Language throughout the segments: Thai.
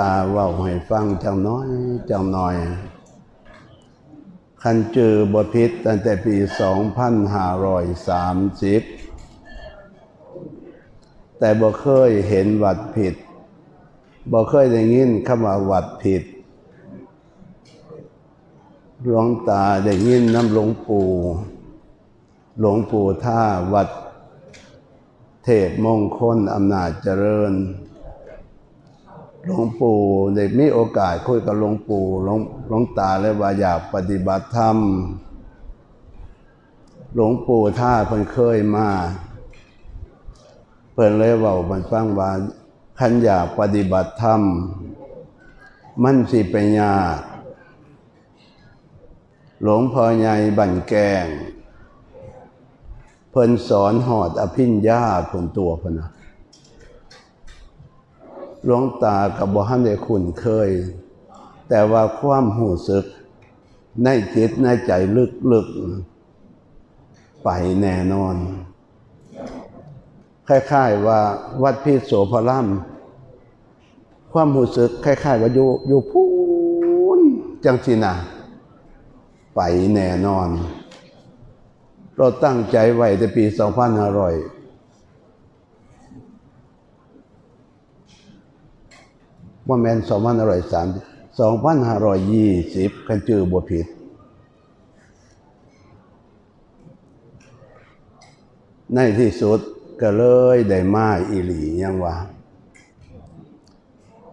ตาเว่าให้ฟังจังน้อยจังหน่อย คันจือบพิษตั้งแต่ปี 2530 แต่บ่เคยเห็นวัดผิดบ่เคยได้ยินคำว่าวัดผิดหลวงตาได้ยินน้ำหลวงปู่ หลวงปู่ท่าวัด เทพมงคลอำนาจเจริญ หลวงปู่ได้มีโอกาสคุยกับหลวงปู่หลวงหลวงตาเลยว่าอยากปฏิบัติธรรม หลวงปู่ท่าเพิ่นเคยมา เพิ่นเลยเว้ามันฟังว่าคันอยากปฏิบัติธรรม มันสิไปยากหลวงพ่อใหญ่บั่นแกง เพิ่นสอนหอดอภิญญาเพิ่นตัวเพิ่นนะ หลวงตากับบ่ฮันได้คุ้นเคย แต่ว่าความหูสึก ในจิตในใจลึกๆ ไปแน่นอน คล้ายๆว่าวัดพิโสพรามความหูสึก คล้ายๆว่าอยู่อยู่พูนจังสินะไปแน่นอน เราตั้งใจไว้ในปี 2500 ว่าแมน2503 2520กันจือบวผิดในที่สุดก็เลยได้มาอีหลียังว่า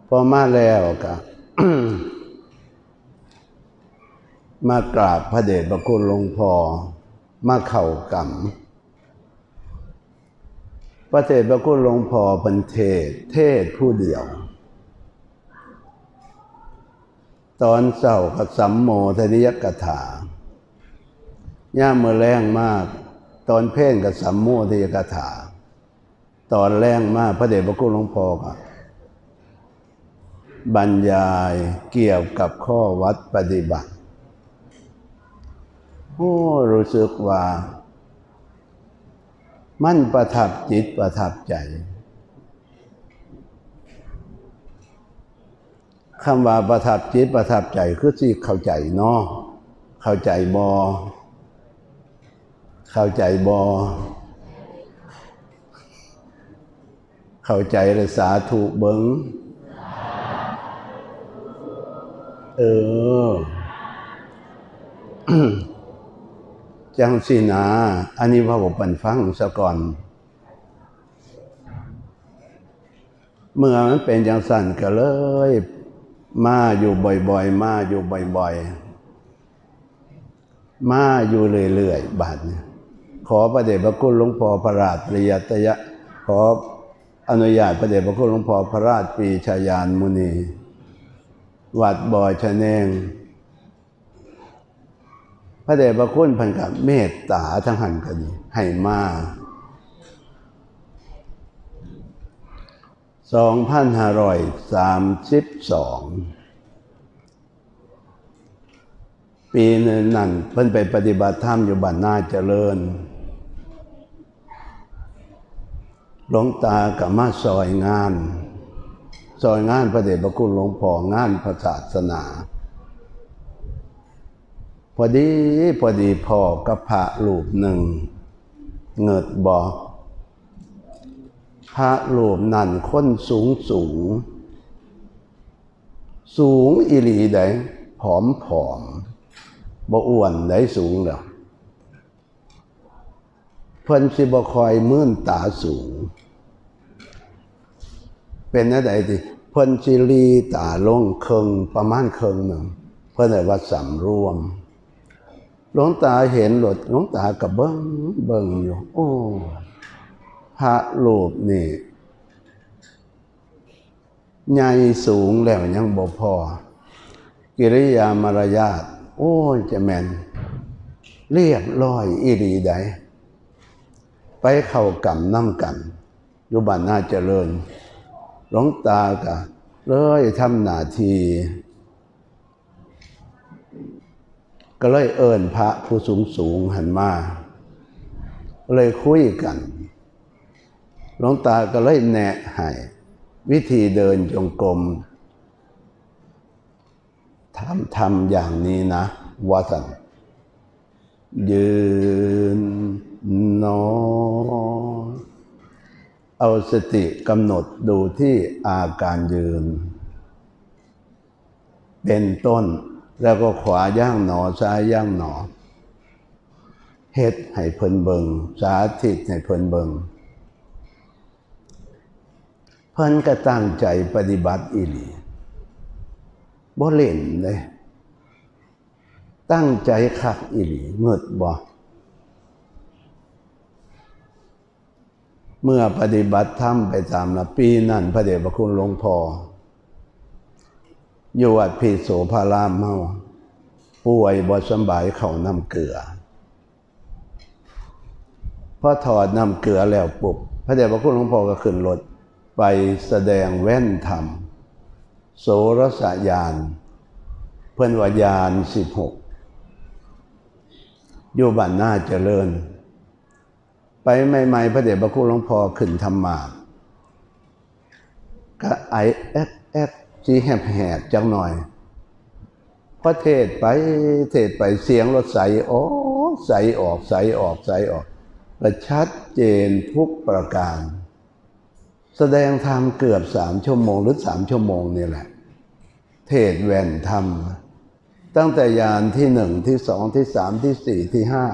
พอมาแล้วก็มากราบพระเดชพระคุณหลวงพ่อมาเข่ากรรมพระเดชพระคุณหลวงพ่อเป็นเทศ เทศผู้เดียว ตอนเศร้ากับสัมโมทนิยกถาย่าเมื่อแรงมาก ตอนเพ่งกับสัมโมทนิยกถา ตอนแรงมากพระเดชพระคุณหลวงพ่อก็บรรยายเกี่ยวกับข้อวัดปฏิบัติ โอ้รู้สึกว่า มันประทับจิตประทับใจ คำว่าประทับจิตประทับใจคือสิเข้าใจเนาะเข้าใจบอเข้าใจบอเข้าใจเลยสาธุเบิงเออจังสินาอันนี้ว่าผมปันฟังซะก่อน เมื่อมันเป็นจังสันก็เลย มาอยู่บ่อยๆ มาอยู่บ่อยๆ มาอยู่เรื่อยๆ บาทเนี่ยขอประเดชพระคุณหลวงพ่อพระราชปริยัตยะ ขออนุญาตประเดชพระคุณหลวงพ่อพระราชปีชายานมุนี วัดบ่อยชะเนงพระเดชพระคุณพันกับเมตตาทั้งหันกันให้มา สองพันห้ารอยสามสิบสองปีนั้นนั่นเพิ่นไปปฏิบัติธรรมอยู่บ้านนาเจริญ หลวงตากับมาซอยงาน ซอยงานพระเดชพระคุณหลวงพ่องานพระศาสนา พอดีพอดีพ่อกับพระรูปหนึ่ง เงิดบอก พระรูปนั่นคนสูงสูง สูงอิลีไดผอมผอมบ่อ้วนไดสูงแล้วเพิ่นสิบ่คอยมื่นตาสูง เป็นอะไรที่เพิ่นสิลีตาลงเคิงประมาณเคิงหนึ่ง เพิ่นเลยว่าสำรวมหลวงตาเห็นหลดหลวงตากับเบิ้งเบิ้งอยู่ โอ้ พระรูปนี่ใหญ่สูงแล้วยังบ่พอ กิริยามารยาทโอ้ยจะแมนเรียบร้อยอีดีใดไปเข้ากรรมน้ำกันอยู่บ้านน่าเจริญหลวงตากะเลยทำหน้าทีก็เลยเอิญพระผู้สูงสูงหันมา เลยคุยกัน หลวงตาก็เลยแนะให้วิธีเดินจงกรมทำทำอย่างนี้นะวาสันยืนนอนเอาสติกำหนดดูที่อาการยืน เป็นต้นแล้วก็ขวาย่างหนอซ้ายย่างหนอเฮ็ดให้เพิ่นเบิงสาธิตให้เพิ่นเบิง เพิ่นก็ตั้งใจปฏิบัติอีหลีบ่เล่นเลยตั้งใจคักอีหลีเงิดบ่เมื่อปฏิบัติธรรมไปตามละปีนั่นพระเดชพระคุณหลวงพ่ออยู่วัดพีโสภารามเมาป่วยบ่สบายเขาน้ำเกลือพอถอดน้ำเกลือแล้วปุบพระเดชพระคุณหลวงพ่อก็ขึ้นรถ ไปแสดงแว่นธรรม โสรสยาน เพื่อนวายานสิบหกอยู่บ้านหน้าเจริญ ไปใหม่ๆพระเดชพระคุณหลวงพ่อขึ้นธรรมาก็ไอแอกแอกจีแหบแหบจังหน่อยพอเทศไปเทศไปเสียงรถใสโอ้ใสออกใสออกใสออกและชัดเจนทุกประการ แสดงธรรมเกือบสามชั่วโมง หรือสามชั่วโมงนี่แหละ เทศแว่นธรรม ตั้งแต่ยานที่หนึ่งที่สองที่สามที่สี่ที่ห้า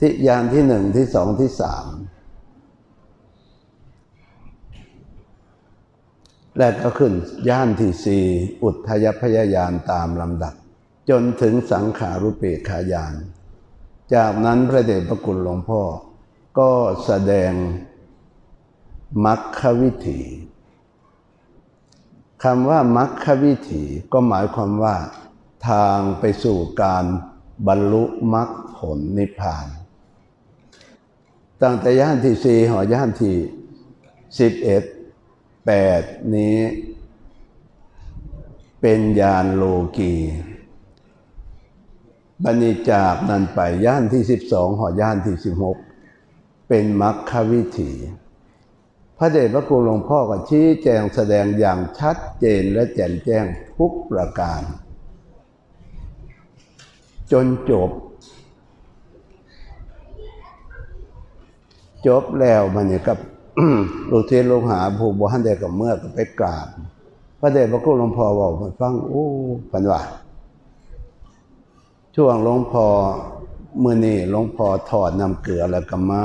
ที่ยานที่หนึ่งที่สองที่สามและก็ขึ้นย่านที่สี่อุทยพยายานตามลำดับ จนถึงสังขารุเปกขายาน จากนั้นพระเดชพระคุณหลวงพ่อก็แสดง มัคควิถีคำว่ามัคควิถีก็หมายความว่า ทางไปสู่การบรรลุมรรคผลนิพพาน ตั้งแต่ย่านที่สี่หอย่านที่สิบเอ็ดแปดนี้ เป็นยานโลกีบันิจากนั้นไปย่านที่สิบสองหอย่านที่สิบหกเป็นมรรควิถี ระเดชพระคุณหลวงพ่อก็ชี้แจงแสดงอย่างชัดเจนและแจ่มแจ้งทุกประการ จนจบ จบแล้วมันเนี่ยกับลูกเทศลูกหาผู้บหันเดกับเมื่อก็ไปกราบพระเดชพระคุณหลวงพ่อบอกมันฟังโอ้พันว่าช่วงหลวงพ่อมือนี่หลวงพ่อถอดน้ำเกลือแล้วก็มา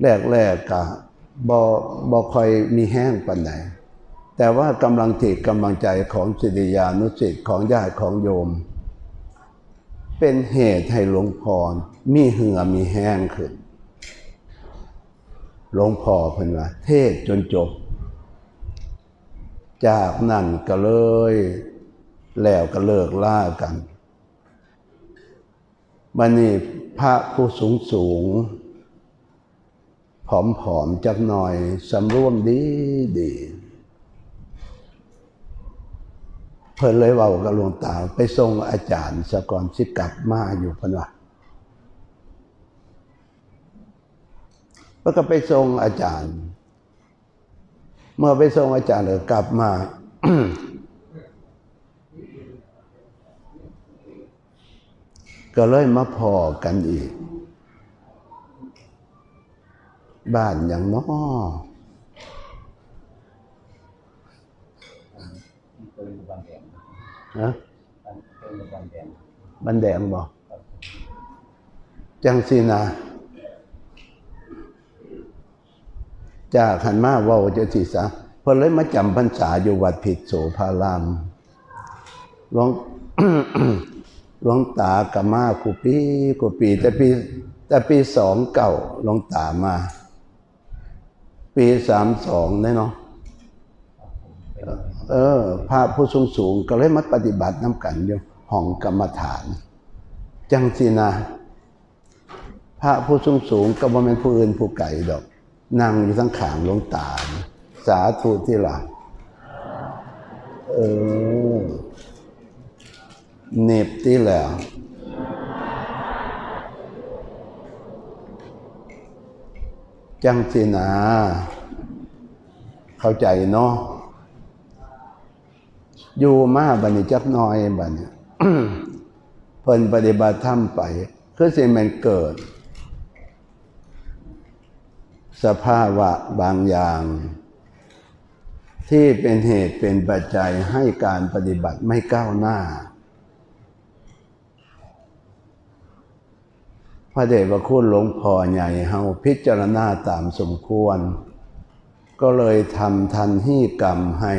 แรกแรกกะ บอบอคอยมีแห้งปันไหนแต่ว่ากำลังจิตกำลังใจของสิริยานุสิตของญาติของโยม เป็นเหตุให้หลวงพ่อมีเหือมีแห้งขึ้นหลวงพ่อเพิ่นว่า เทศจนจบ จากนั้นก็เลย แล้วก็เลิกล่ากันบันนี้พระผู้สูงสูง ผอมๆจักหน่อยสำรวมดีดีเพิ่นเลยเว้ากับหลวงตาไปส่งอาจารย์สก่อนสิกลับมาอยู่พนว่าแล้วก็ไปส่งอาจารย์ เมื่อไปส่งอาจารย์เลยกลับมา ก็เลยมาพอกันอีก บ้านอย่างน้อนะบันแดงบอกจังสีนาจากขันมาว่าจะสิสาเพื่อเลยมาจำพรรษาอยู่วัดผิดโสภารามหลวงหลวงตากมากูปีกูปี แต่ปีแต่ปีสองเก่าหลวงตามา ปีสามสองเนาะเออพระผู้สูงสูงก็เลยมาปฏิบัติน้ำกันอยู่ห้องกรรมฐาน จังสินะพระผู้สูงสูงก็บ่เป็นผู้อื่นผู้ไก่ดอกนั่งอยู่ทั้งขางลงตาสาธุที่หลังเออเน็บที่แล้ว จังสินา เข้าใจเนาะอยู่มาบันี้จักน้อยบันี้เพิ่นปฏิบัติธรรมไป คือสิมันเกิด สภาวะบางอย่าง ที่เป็นเหตุเป็นปัจจัยให้การปฏิบัติไม่ก้าวหน้า พระเดชพระคุณหลวงพ่อใหญ่เฮาพิจารณาตามสมควร ก็เลยทำทันที่กรรมให้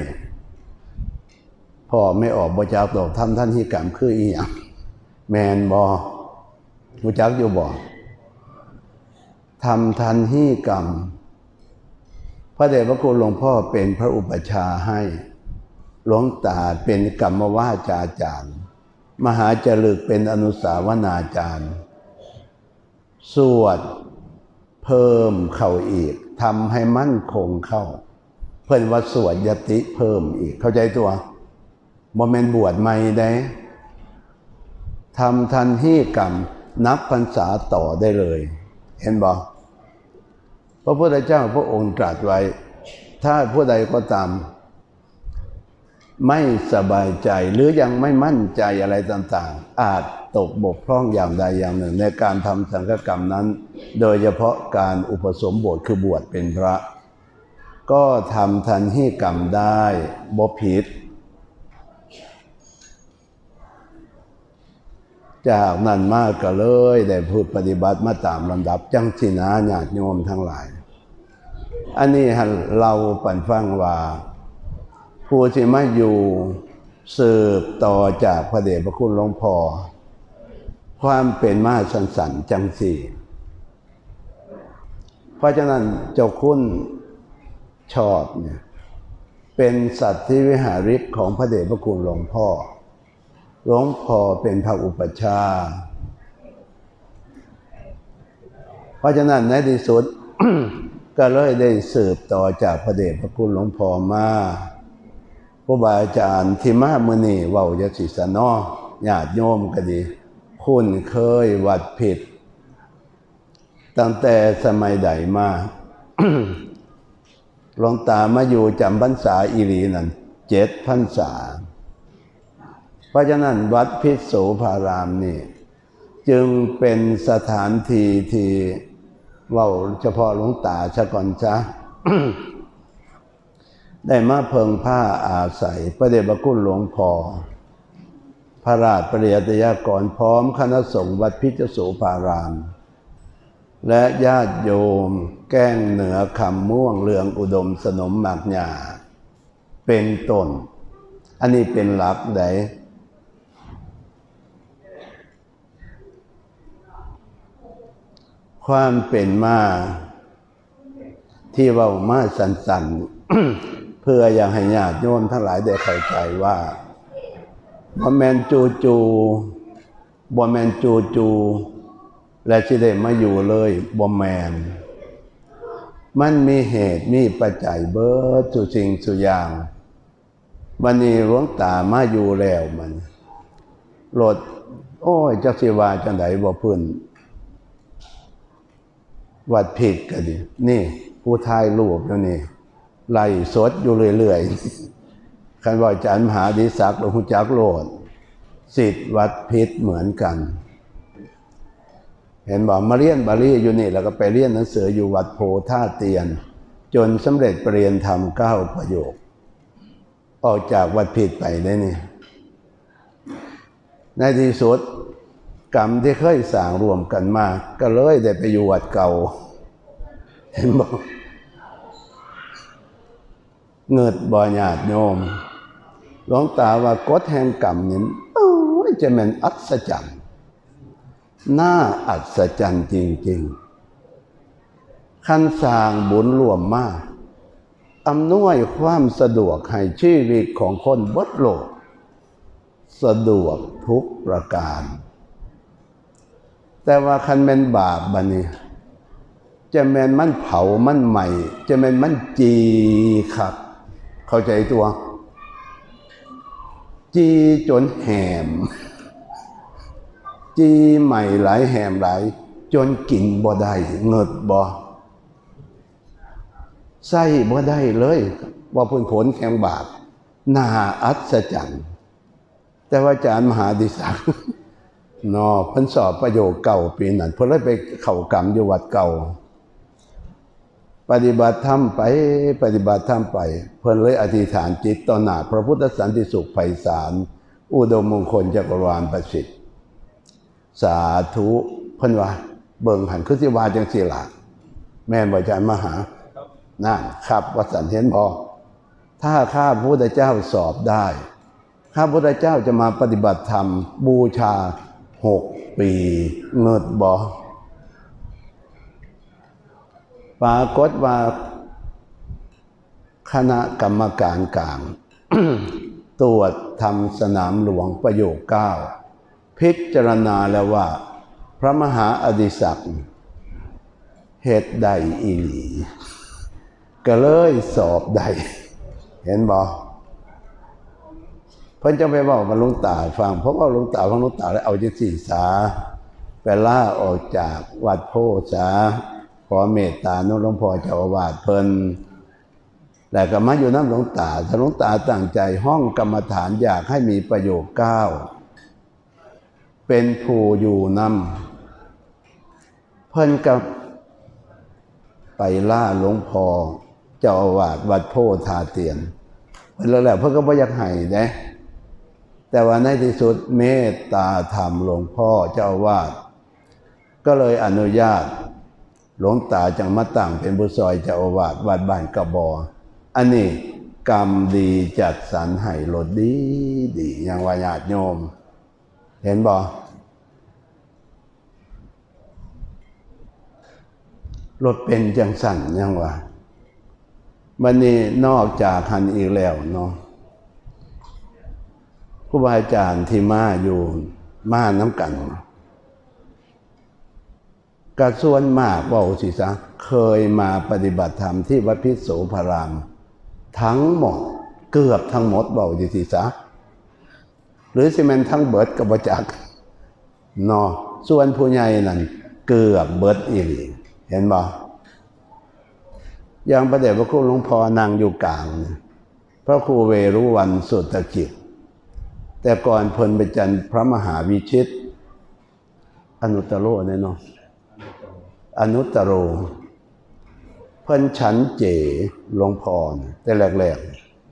พ่อไม่ออกบจากตกทำทันที่กรรมคืออีหยังแมนบอมูจักอยู่บอทำทันที่กรรมพระเดชพระคุณหลวงพ่อเป็นพระอุปชาให้หลวงตาเป็นกรรมว่าจาจารย์ มหาจรึกเป็นอนุสาวนาจารย์ สวดเพิ่มเข้าอีกทำให้มั่นคงเข้า เพื่อนว่าสวดยติเพิ่มอีกเข้าใจตัวโมเมนบวชใหม่ได้ทำทันที่กรรมนับพรรษาต่อได้เลย เห็นบอกพระพุทธเจ้าพระองค์ตรัสไว้ ถ้าผู้ใดก็ตาม ไม่สบายใจหรือยังไม่มั่นใจอะไรต่างๆ อาจตกบกพร่องอย่างใดอย่างหนึ่ง ในการทำสังฆกรรมนั้น โดยเฉพาะการอุปสมบทคือบวชเป็นพระ ก็ทำทันที่กรรมได้บ่ผิด จากนั้นมากก็เลยได้พูดปฏิบัติมาตามลำดับจังสินาญาติโยมทั้งหลาย อันนี้เราปันฟังว่า ผู้ที่มาอยู่สืบต่อจากพระเดชพระคุณหลวงพ่อความเป็นมาสันสันจังสี่เพราะฉะนั้นเจ้าคุณชอบเนี่ยเป็นสัตว์ที่วิหาริกของพระเดชพระคุณหลวงพ่อหลวงพ่อเป็นพระอุปชา เพราะฉะนั้นในที่สุด ก็เลยได้สืบต่อจากพระเดชพระคุณหลวงพ่อมา ครูบาอาจารย์ที่มามือนี่เว้ายศิสนอญาติโยมก็ดี คุณเคยวัดผิด ตั้งแต่สมัยใดมาหลวงตามาอยู่จำพรรษาอิรีนั่นเจ็ดพรรษา เพราะฉะนั้นวัดพิษโสภารามนี่ จึงเป็นสถานที่ที่เว่าเฉพาะหลวงตาชะก่อนจ้ะ ได้มาเพิงผ้าอาศัยพระเดชพระคุณหลวงพ่อพระราชปริยัติยากรพร้อมคณะสงฆ์วัดพิจโสภาราม และญาติโยมแก้งเหนือคำม่วงเรืองอุดมสนมหมากหยาเป็นต้น อันนี้เป็นหลักใดความเป็นมาที่ว่ามาสันๆ เพื่ออยากให้ญาติโยมทั้งหลายได้เข้าใจว่าบ่แมนจูจูบ่แมนจูจูและที่ได้มาอยู่เลยบ่แมน มันมีเหตุมีปัจจัยเบิดสุสิ่งสุอย่างวันนี้หลวงตามาอยู่แล้วมันโหลดโอ้ยจักสิวาจังไดบ่พื้นวัดผิดก็ดี นี่ผู้ทายรูปแล้วนี่ ไล่สดอยู่เรื่อยๆคันว่าอาจารย์มหาดิศักดิ์หลวงพ่อจักโลดสิทธิ์วัดพิษเหมือนกัน เห็นบอกมาเรียนบาลีอยู่นี่ แล้วก็ไปเรียนหนังสืออยู่วัดโพท่าเตียน จนสำเร็จปรริญญาธรรมเก้าประโยค ออกจากวัดผิดไปได้นี่ในที่สุดกรรมที่เคยสร้างรวมกันมา ก็เลยได้ไปอยู่วัดเก่า เห็นบอก เงิดบ่ญาติโยมหลวงตาว่ากฎแห่งกรรมนี่โอ้ยจะเป็นอัศจรรย์น่าอัศจรรย์จริง ๆ ขั้นสร้างบุญรวมมากอำนวยความสะดวกให้ชีวิตของคนบดโลก สะดวกทุกประการ แต่ว่าคันเป็นบาปบันนี้จะแมนมันเผามันใหม่ จะแมนมันจีครับ เข้าใจตัว จีจนแหม จีใหม่หลายแหมหลาย จนกินบ่ได้เงิดบ่ใส่บ่ได้เลยว่าผลผลแข่งบาปน่าอัศจรรย์แต่ว่าอาจารย์มหาดิศักนอพิ่นสอบประโยคเก่าปีนั้นเพิ่นเลยไปเข้ากรรมอยู่วัดเก่า ปฏิบัติธรรมไปปฏิบัติธรรมไป เพิ่นเลยอธิษฐานจิตต่อหน้าพระพุทธสันติสุขไพศาลอุดมมงคลจักรวาลประสิทธิ์ สาธุเพิ่นว่า เบิ่งหันคือสิวาจังสิล่ะแม่นบ่อาจารย์มหานั่นครับวัดสันเห็นพอถ้าข้าพระพุทธเจ้าสอบได้ข้าพระพุทธเจ้าจะมาปฏิบัติธรรมบูชาหกปีเงิดบอ ปรากฏว่าคณะกรรมการกลาง ตรวจทำสนามหลวงประโยคเก้าพิจารณาแล้วว่า พระมหาอดิศักดิ์เหตุใดอีหลีก็เลยสอบใด เห็นบอเพิ่นจะไปบอกกับหลุงตาฟัง เพราะว่าหลุงตาฟังหลุงตาแล้วเอาจังสี่สาไปล่าออกจากวัดโพสา ขอเมตตาหลวงพ่อเจ้าอาวาสเพิ่นแต่ก็มาอยู่น้ำหลวงตาถ้าหลวงตาตั้งใจห้องกรรมฐานอยากให้มีประโยคเก้าเป็นผู้อยู่นำเพิ่นกับไปล่าหลวงพ่อเจ้าอาวาสวัดโพธาเตียนเพิ่นแล้วแหละเพิ่นก็บ่อยากให้เด้แต่ว่าในที่สุดเมตตาธรรมหลวงพ่อเจ้าอาวาสก็เลยอนุญาต หลวงตาจังมาตั้งเป็นบุซอยเจ้าอาวาสวัดบ้านกระบอ อันนี้กรรมดีจัดสรรให้รถดีดีอย่างวายาดโยม เห็นบ่รถเป็นจังสั่นยังว่าวันนี้นอกจากหันอีกแล้วเนาะครูบาอาจารย์ที่มาอยู่มาน้ำกัน กระส่วนมากบอกสิซะเคยมาปฏิบัติธรรมที่วัดพิษโสพาราม ทั้งหมดเกือบทั้งหมดบอกสิซะหรือสิเมนทั้งเบิดกับบจักนาะส่วนผู้ใหญ่นั่นเกือบเบิดอีกเห็นบ่อย่างประเดชพระคุณหลวงพ่อนางอยู่กลาง พระครูเวรุวันสุตกิจ แต่ก่อนเพลินไปจันพระมหาวิชิต อนุตโรเนี่ยเนาะ อนุตตโร เพิ่นฉันเจหลวงพ่อนะแต่แรก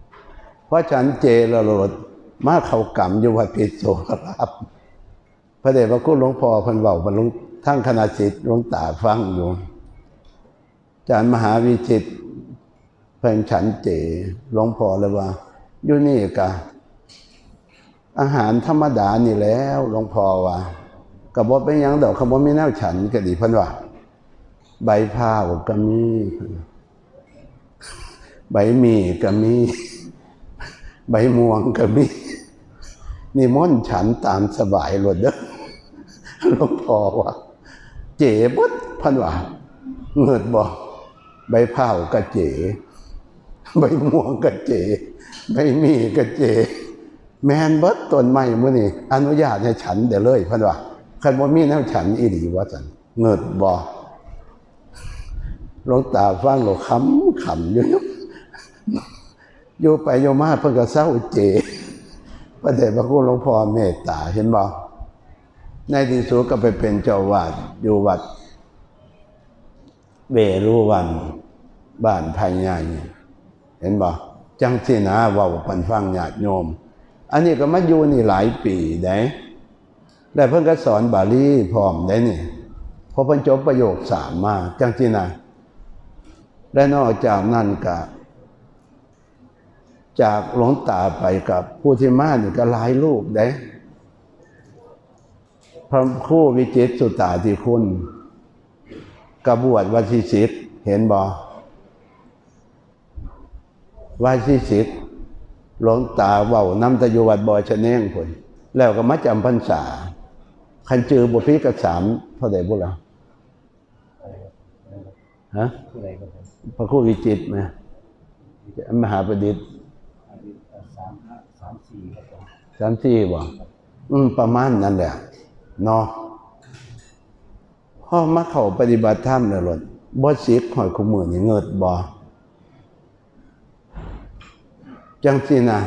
ๆเพราะฉันเจละรดมาเขากรรมอยู่วัดปิโสครับ พระเดชพระคุณหลวงพ่อเพิ่นเว้าบรรลุทั้งคณะสิทธิ์หลวงตาฟังอยู่อาจารย์มหาวิจิตเพิ่นฉันเจหลวงพ่อเลยว่าอยู่นี่กะอาหารธรรมดานี่แล้วหลวงพ่อว่ากับ่เป็นยังดอกขบมีแนวฉันก็ดีพิ่นว่า ใบพร้าวก็มี ใบหมี่ก็มี ใบม่วงก็มี นี่ม่อนฉันตามสบายหลดเด้อหลวงพ่อว่า เจ๋บดพันว่าเงิดบอกใบเผาวก็เจ๋ใบม่วงก็เจ๋ใบหมี่ก็เจ๋แมนเบิดต้นไม้มื้อนี้อนุญาตให้ฉันเดี๋ยวเลยพันว่าคันบ่มีแนวฉันอีหลีว่าซั่นเงิดบ่ หลวงตาฟังหลวงขำขำอยู่อยู่ไปโยมาเพิ่นก็เศร้าเจพระเดชพระคุณหลวงพ่อเมตตาเห็นบ่ในที่สุดก็ไปเป็นเจ้าวาดอยู่วัด เวรุวันบ้านภายใหญ่เห็นบ่จังสินะเว้าปันฟังญาติโยม อันนี้ก็มาอยู่นี่หลายปีได้แต่เพิ่นก็สอนบาลีพร้อมได้นี่พอเพิ่นจบประโยคสามมาจังสินะ และนอกจากนั้นก็จากหลวงตาไปกับผู้ที่มานี่ก็หลายรูปได้พระคู่วิจิตสุตตาที่คุณกระบวชวัชิสิทธิ์เห็นบอวัชิสิทธิ์หลวงตาเว้าน้ำตะยุวัดบอยชะเน่งผลแล้วก็มาจำพรรษาคันจือบุพีกับสามเท่าไหร่บุล่ะ ฮะพระครูวิจิตไหมมหาประดิษฐ์สามห้าสามสี่ครับผมสามสี่บ่อืมประมาณนั้นแหละเนาะพ่อมาเขาปฏิบัติธรรมแล้วหลดบ่สิกหอยขมือนี่เงิดบ่จังสินะ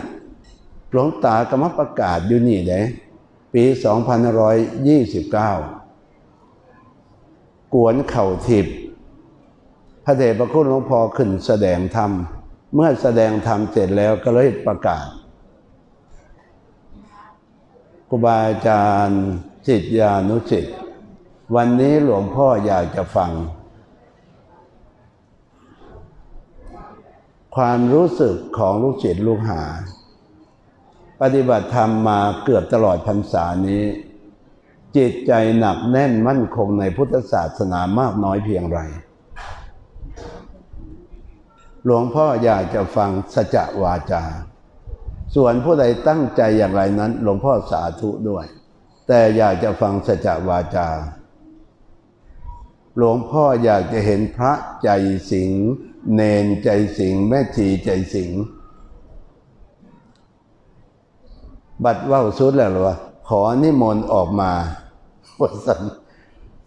หลวงตากรรมประกาศอยู่นี่เด้ปี2529 กวนเข่าทิพย์ พระเดชพระคุณหลวงพ่อขึ้นแสดงธรรม เมื่อแสดงธรรมเสร็จแล้วก็เลยประกาศครูบาอาจารย์จิตยานุจิต วันนี้หลวงพ่ออยากจะฟัง ความรู้สึกของลูกศิษย์ลูกหา ปฏิบัติธรรมมาเกือบตลอดพรรษานี้ จิตใจหนักแน่นมั่นคงในพุทธศาสนามากน้อยเพียงไร หลวงพ่ออยากจะฟังสัจวาจา ส่วนผู้ใดตั้งใจอย่างไรนั้น หลวงพ่อสาธุด้วย แต่อยากจะฟังสัจวาจา หลวงพ่ออยากจะเห็นพระใจสิงเนนใจสิงแม่ชีใจสิงบัดว่าสุดแล้วหรอวะขอนิมนต์ออกมาว่าสัน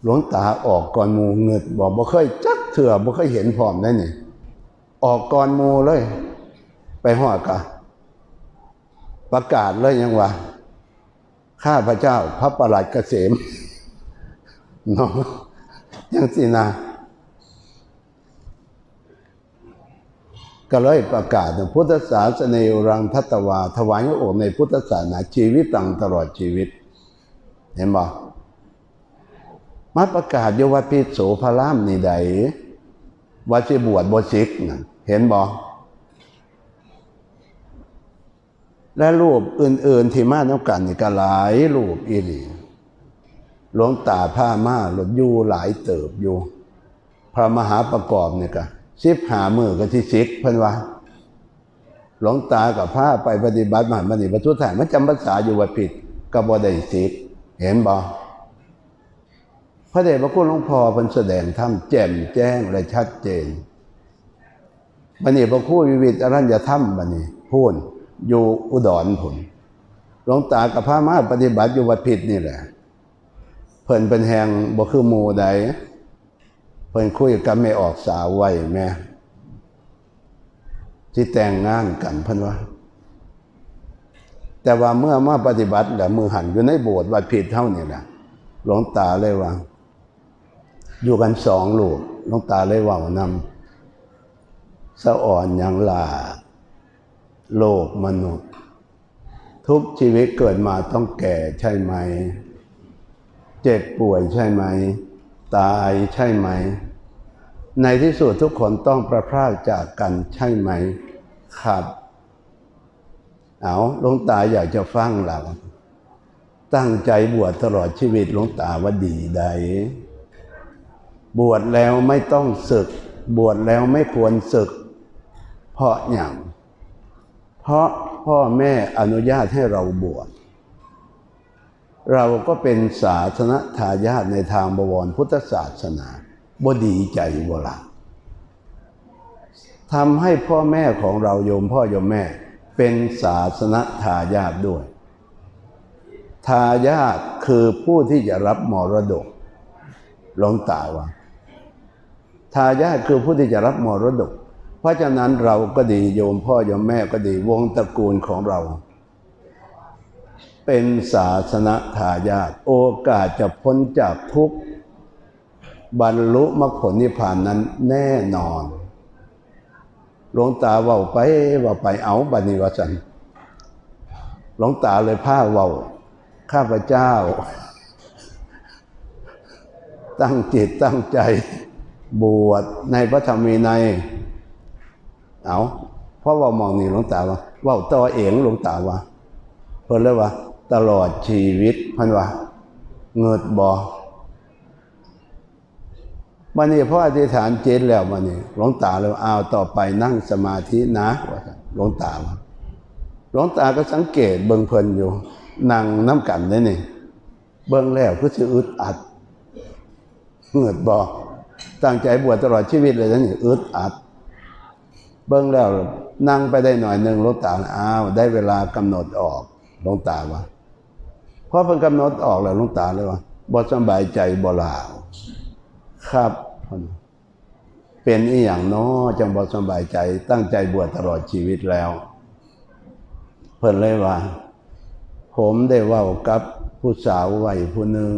หลวงตาออกก่อนมูเงิดบอกบ่เคยจักเถื่อบ่เคยเห็นพร้อมได้นี่ ออกก่อนมูเลย ไปหอดกะประกาศเลยยังว่าข้าพระเจ้าพระประหลัดเกษมเนาะยังสินะก็เลยประกาศพุทธศาสนารังทัตวา ถวายโอในพุทธศาสนาชีวิตตังตลอดชีวิต เห็นบ่มาประกาศโยวัดพิโสพารามนี่ใด วัดสิบวชบสิกนะเห็นบ่และรูปอื่น ๆ ที่มาน้ำกันนี่ก็หลายรูปอีหลีหลวงตาผ้ามาหลดอยู่หลายเติบอยู่ พระมหาประกอบเนี่ยก็สิบหามือก็ที่สิกพิ่นว่าหลวงตากับพระไปปฏิบัติมหาบัณฑิตประทุถ่ายมันจำภาษาอยู่ว่าผิดก็บ่ได้สิกเห็นบ่ พระเดชพระคุณหลวงพ่อเพิ่นแสดงธรรมแจ่มแจ้งและชัดเจนบัณฑิตพระคู่วิวิตอรัญญธรรมบัณฑิตพูนอยู่อุดรผลหลวงตากับพระมาปฏิบัติอยู่วัดผิดนี่แหละ เพิ่นเป็นแหงบ่คือหมูใด เพิ่นคุยกันไม่ออกสาวไว้แม่ที่แต่งงานกันเพิ่นว่า แต่ว่าเมื่อมาปฏิบัติแล้วมือหันอยู่ในโบสถ์วัดผิดเท่านี่แหละหลวงตาเลยว่า อยู่กันสองลูกหลวงตาเลยว่านำสะอ่อนอย่างลาโลกมนุษย์ ทุกชีวิตเกิดมาต้องแก่ใช่ไหม เจ็บป่วยใช่ไหม ตายใช่ไหม ในที่สุดทุกคนต้องประพรากจากกันใช่ไหมครับเอาหลวงตาอยากจะฟังเราตั้งใจบวชตลอดชีวิตหลวงตาว่าดีใด บวชแล้วไม่ต้องศึก บวชแล้วไม่ควรศึก เพราะอย่างเพราะพ่อแม่อนุญาตให้เราบวชเราก็เป็นศาสนทายาทในทางบวรพุทธศาสนาบดีใจบละทำให้พ่อแม่ของเราโยมพ่อโยมแม่เป็นศาสนทายาทด้วย ทายาทคือผู้ที่จะรับมรดกหลงตาว่า ทายาทคือผู้ที่จะรับมรดก เพราะฉะนั้นเราก็ดีโยมพ่อโยมแม่ก็ดีวงตระกูลของเรา เป็นศาสนทายาทโอกาสจะพ้นจากทุกข์บรรลุมรรคผลนิพพานนั้นแน่นอนหลวงตาเว่าไปเว่าไปเอาบันิวสันหลวงตาเลยผ้าเว่าข้าพเจ้า ตั้งจิตตั้งใจ บวชในพระธรรมวินัยเอาเพราะว่ามองนี่หลวงตาว่าว่าต่อเองหลวงตาว่าเพิ่นเลยว่า ตลอดชีวิตพันว่า เงิดบอวันนี้พ่ออธิษฐานเจนแล้ววันนี้หลวงตาเลยเอาต่อไปนั่งสมาธินะหลวงตาว่าหลวงตาก็สังเกตเบิ่งเพลินอยู่นั่งน้ำกันได้นี่เบิ่งแล้วก็จะอึดอัดเงิดบอ ตั้งใจบวชตลอดชีวิตเลยนะนี่อึดอัด เบิ่งแล้วนั่งไปได้หน่อยหนึ่งลงตาอ้าวได้เวลากำหนดออกลงตาว่าพอเพิ่งกำหนดออกแล้วลงตาเลยว่าบ่สบายใจบ่ลาวครับเป็นอีอย่างน้อจังบ่สบายใจ ตั้งใจบวชตลอดชีวิตแล้ว เพิ่นเลยว่า ผมได้ว้ากับผู้สาววัยผู้หนึ่ง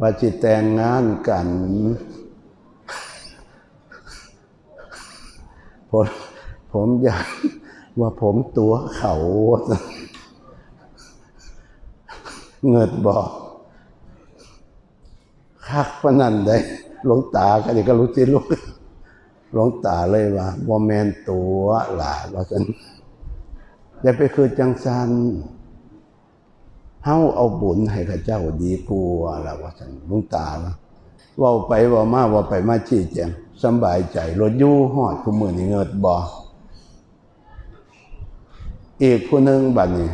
ว่าจิตแต่งงานกันผมผมอยากว่าผมตัวเขาเงิดบอกคักปนันได้หลวงตาก็เดี๋ยวก็รู้สิลูกหลวงตาเลยว่าบ่แมนตัวหลาว่าสันอย่าไปคือจังสัน เฮาเอาบุญให้ข้าเจ้าดีกว่าล่ะว่าสันลุงตาว่าเว่าไปว่ามาว่าไปมาชี้แจงสบายใจรถอยู่หอดผู้มือนี่เงิดบ่อีกผู้หนึ่งบัดนี้